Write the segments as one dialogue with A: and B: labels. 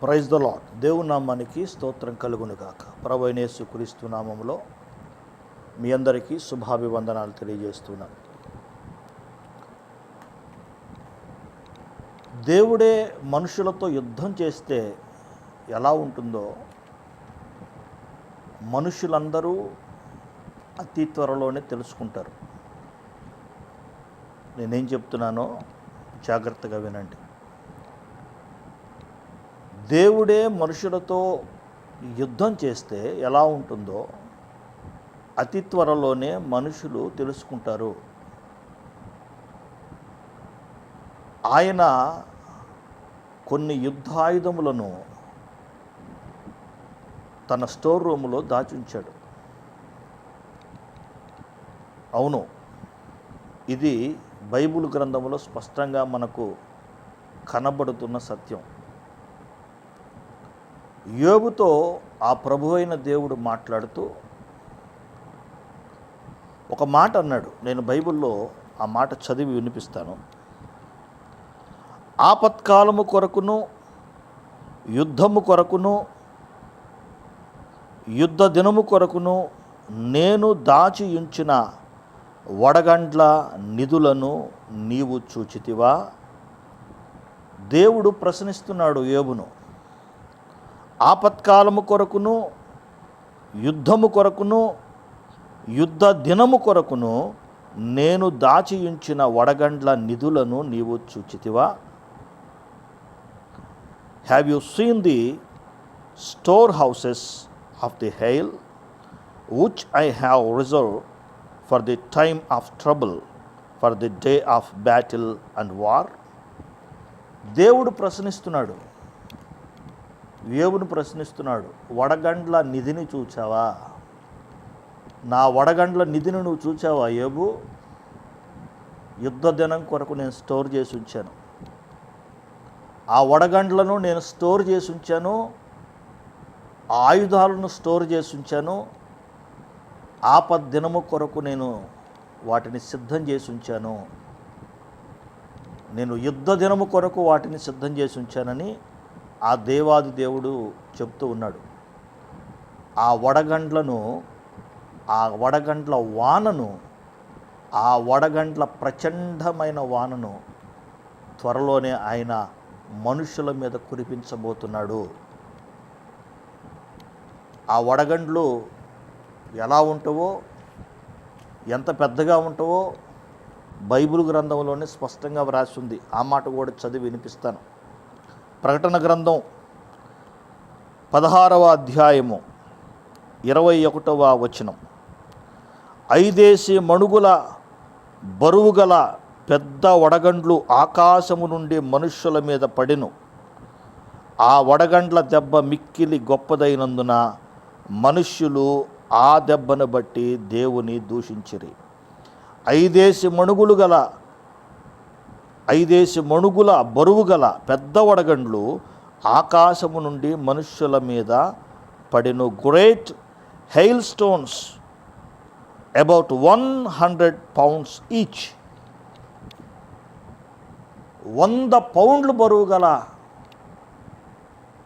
A: Praise the lord దేవుని నామానికి స్తోత్రం కలుగునుగాక. ప్రభైనేసు క్రీస్తు నామంలో మీ అందరికీ శుభాభివందనాలు తెలియజేస్తున్నాను. దేవుడే మనుషులతో యుద్ధం చేస్తే ఎలా ఉంటుందో మనుషులందరూ అతి త్వరలోనే తెలుసుకుంటారు. నేనేం చెప్తున్నానో జాగ్రత్తగా వినండి. దేవుడే మనుషులతో యుద్ధం చేస్తే ఎలా ఉంటుందో అతి త్వరలోనే మనుషులు తెలుసుకుంటారు. ఆయన కొన్ని యుద్ధాయుధములను తన స్టోర్ రూములో దాచుంచాడు. అవును ఇది బైబిల్ గ్రంథంలో స్పష్టంగా మనకు కనబడుతున్న సత్యం. యోబుతో ఆ ప్రభు అయిన దేవుడు మాట్లాడుతూ ఒక మాట అన్నాడు. నేను బైబిల్లో ఆ మాట చదివి వినిపిస్తాను. ఆపత్కాలము కొరకును యుద్ధము కొరకును యుద్ధ దినము కొరకును నేను దాచి ఉంచిన వడగండ్ల నిధులను నీవు చూచితివా? దేవుడు ప్రశ్నిస్తున్నాడు యోబును. ఆపత్కాలము కొరకును యుద్ధము కొరకును యుద్ధ దినము కొరకును నేను దాచి ఉంచిన వడగండ్ల నిధులను నీవు చూచితివా? Have you seen the store houses of the hail which I have reserve for the time of trouble for the day of battle and war దేవుడు ప్రశ్నిస్తున్నాడు యోబును ప్రశ్నిస్తున్నాడు వడగండ్ల నిధిని చూచావా? నా వడగండ్ల నిధిని నువ్వు చూచావా యోబు? యుద్ధ దినం కొరకు నేను స్టోర్ చేసి ఉంచాను. ఆ వడగండ్లను నేను స్టోర్ చేసి ఉంచాను ఆయుధాలను స్టోర్ చేసి ఉంచాను ఆపద్ దినము కొరకు నేను వాటిని సిద్ధం చేసి ఉంచాను. నేను యుద్ధ దినము కొరకు వాటిని సిద్ధం చేసి ఉంచానని ఆ దేవాది దేవుడు చెప్తూ ఉన్నాడు. ఆ వడగండ్లను ఆ వడగండ్ల వానను ఆ వడగండ్ల ప్రచండమైన వానను త్వరలోనే ఆయన మనుషుల మీద కురిపించబోతున్నాడు. ఆ వడగండ్లు ఎలా ఉంటావో ఎంత పెద్దగా ఉంటావో బైబిల్ గ్రంథంలోనే స్పష్టంగా వ్రాసి ఉంది ఆ మాట కూడా చదివి వినిపిస్తాను. ప్రకటన గ్రంథం పదహారవ అధ్యాయము ఇరవై ఒకటవ వచనం. ఐదేసి మణుగుల బరువుగల పెద్ద వడగండ్లు ఆకాశము నుండి మనుష్యుల మీద పడెను. ఆ వడగండ్ల దెబ్బ మిక్కిలి గొప్పదైనందున మనుష్యులు ఆ దెబ్బను బట్టి దేవుని దూషించిరి. ఐదేసి మణుగులు గల ఐదేసి మణుగుల బరువు గల పెద్ద వడగండ్లు ఆకాశము నుండి మనుష్యుల మీద పడిన great hail stones about one hundred pounds each. వంద పౌండ్లు బరువు గల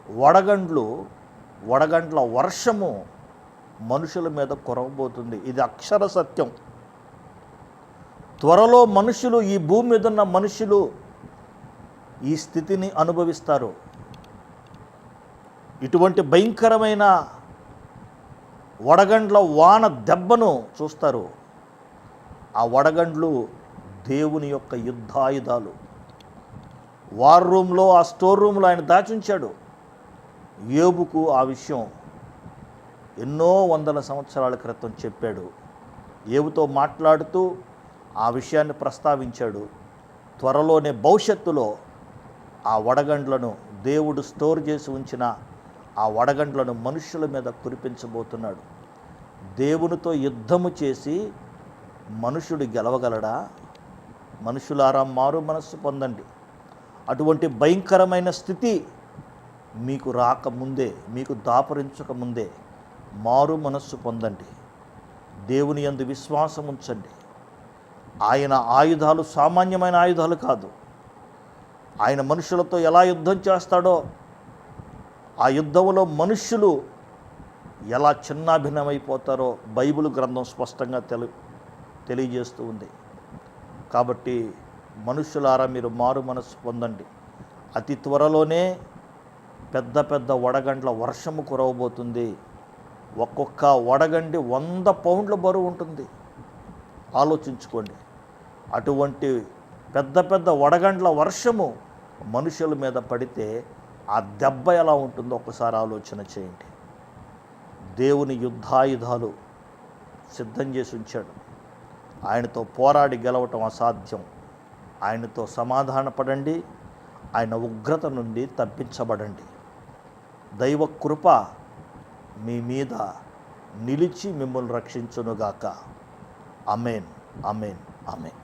A: వడగండ్లు వడగండ్ల వర్షము మనుషుల మీద కురవబోతుంది. ఇది అక్షర సత్యం. త్వరలో మనుషులు ఈ భూమి మీద ఉన్న మనుషులు ఈ స్థితిని అనుభవిస్తారు. ఇటువంటి భయంకరమైన వడగండ్ల వాన దెబ్బను చూస్తారు. ఆ వడగండ్లు దేవుని యొక్క యుద్ధాయుధాలు. వార్ రూమ్లో ఆ స్టోర్ రూమ్లో ఆయన దాచుంచాడు. ఏబుకు ఆ విషయం ఎన్నో వందల సంవత్సరాల క్రితం చెప్పాడు. ఏబుతో మాట్లాడుతూ ఆ విషయాన్ని ప్రస్తావించాడు. త్వరలోనే భవిష్యత్తులో ఆ వడగండ్లను దేవుడు స్టోర్ చేసి ఉంచిన ఆ వడగండ్లను మనుషుల మీద కురిపించబోతున్నాడు. దేవునితో యుద్ధము చేసి మనుషుడు గెలవగలడా? మనుషులారా మారు మనస్సు పొందండి. అటువంటి భయంకరమైన స్థితి మీకు రాకముందే మీకు దాపరించక ముందే మారు మనస్సు పొందండి. దేవుని యందు విశ్వాసం ఉంచండి. ఆయన ఆయుధాలు సామాన్యమైన ఆయుధాలు కాదు. ఆయన మనుషులతో ఎలా యుద్ధం చేస్తాడో ఆ యుద్ధంలో మనుష్యులు ఎలా చిన్నాభిన్నమైపోతారో బైబిల్ గ్రంథం స్పష్టంగా తెలి తెలియజేస్తూ ఉంది. కాబట్టి మనుషులారా మీరు మారు మనసు పొందండి. అతి త్వరలోనే పెద్ద పెద్ద వడగండ్ల వర్షము కురవబోతుంది. ఒక్కొక్క వడగండి వంద పౌండ్ల బరువు ఉంటుంది. ఆలోచించుకోండి. అటువంటి పెద్ద పెద్ద వడగండ్ల వర్షము మనుషుల మీద పడితే ఆ దెబ్బ ఎలా ఉంటుందో ఒకసారి ఆలోచన చేయండి. దేవుని యుద్ధాయుధాలు సిద్ధం చేసి ఉంచాడు. ఆయనతో పోరాడి గెలవటం అసాధ్యం. ఆయనతో సమాధానపడండి ఆయన ఉగ్రత నుండి తప్పించబడండి. దైవ కృప మీ మీద నిలిచి మిమ్మల్ని రక్షించునుగాక. అమేన్ అమేన్ అమేన్